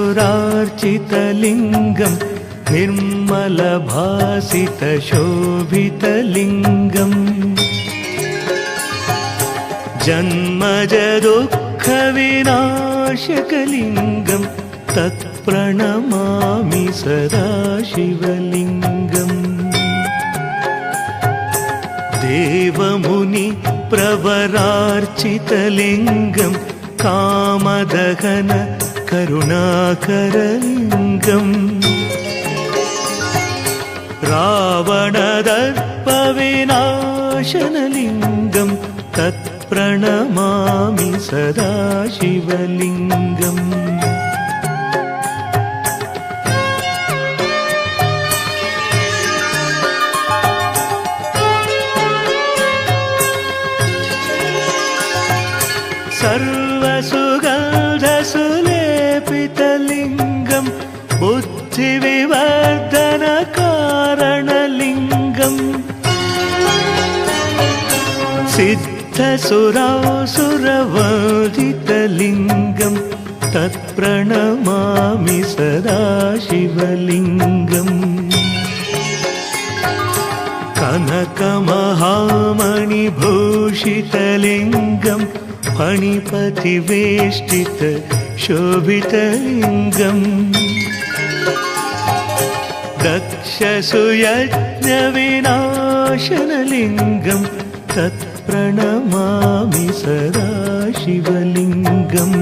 निर्मलभासितलिङ्गं निर्मलभासितशोभितलिङ्गम्। जन्मजदुःखविनाशकलिङ्गं तत्प्रणमामि सदा शिवलिङ्गम्। देवमुनि प्रवरार्चितलिङ्गं कामदहन करुणाकरलिङ्गम् रावणदर्पविनाशनलिङ्गं तत्प्रणमामि सदा शिवलिङ्गम् सिद्धसुरासुरवर्धितलिङ्गं तत्प्रणमामि सदा शिवलिङ्गम्। कनकमहामणिभूषितलिङ्गं फणिपतिवेष्टित शोभितलिङ्गम्। दक्षसुयज्ञविनाशनलिङ्गं तत्प्रणमामि सदा शिवलिङ्गम्।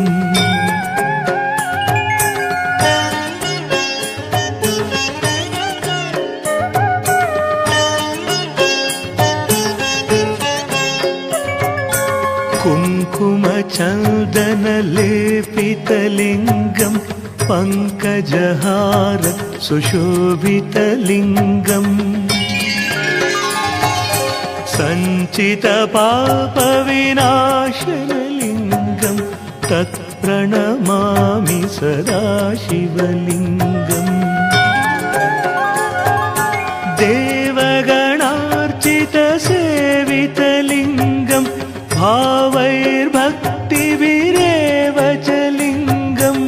कुङ्कुमचन्दनलेपितलिङ्गं पङ्कजहार सुशोभितलिङ्गम् सञ्चितपापविनाशनलिङ्गं तत्प्रणमामि सदा शिवलिङ्गम् देवगणार्चितसेवितलिङ्गं भावैर्भक्तिभिरेव च लिङ्गम्।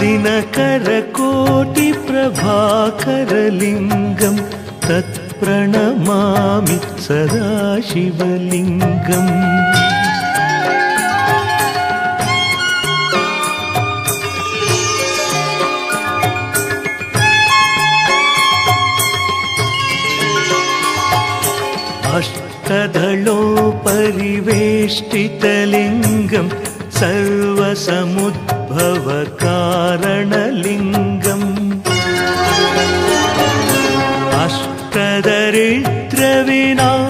दिनकरकोटिप्रभाकरलिङ्गं तत्प्रणमामि सदा शिवलिङ्गम् अष्टदलोपरिवेष्टितलिङ्गं सर्वसमुद्भवकारणलिङ्गम् சரித்திர விநாசிகலிங்கம்